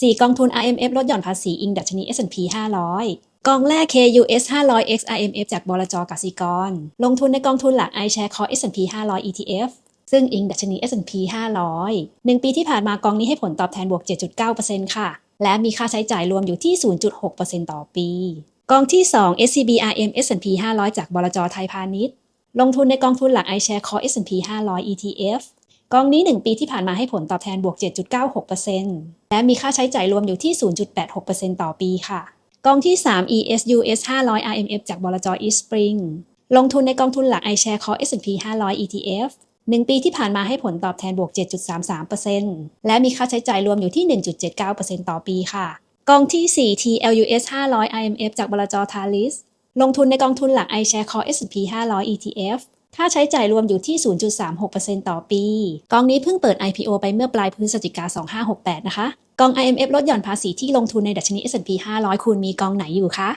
4 กองทุน RMF ลดหย่อนภาษีอิงดัชนี S&P 500 กองแรก KUS 500 X RMF จากบลจกสิกร ลงทุนในกองทุนหลัก iShare Core S&P 500 ETF ซึ่งอิงดัชนี S&P 500 1 ปีที่ผ่านมากองนี้ให้ผลตอบแทนบวก 7.9%ค่ะ และมีค่าใช้จ่ายรวมอยู่ที่ 0.6%ต่อปี กองที่ 2 SCB RM S&P 500 จากบลจไทยพาณิชย์ ลงทุนในกองทุนหลัก iShare Core S&P 500 ETF กองนี้ 1 ปีที่ผ่านมาให้ผลตอบแทนบวก 7.96%และมีค่าใช้จ่ายรวมอยู่ที่ 0.86%ต่อปีค่ะ กองที่ 3 ESUS 500 RMF จากบลจ East Spring ลงทุนในกองทุนหลัก iShare Core S&P 500 ETF 1 ปีที่ผ่านมาให้ผลตอบแทนบวก 7.33%และมีค่าใช้จ่ายรวมอยู่ที่ 1.79%ต่อปีค่ะ กองที่ 4 TLUS 500 IMF จากบลจ Talis ลงทุนในกองทุนหลัก iShare Core S&P 500 ETF ค่าใช้จ่ายรวมอยู่ที่ 0.36%ต่อปี กองนี้เพิ่งเปิด IPO ไปเมื่อปลายพฤศจิกา2568 นะคะ กอง IMF ลดหย่อนภาษีที่ลงทุนในดัชนี S&P 500 คุณมีกองไหนอยู่คะ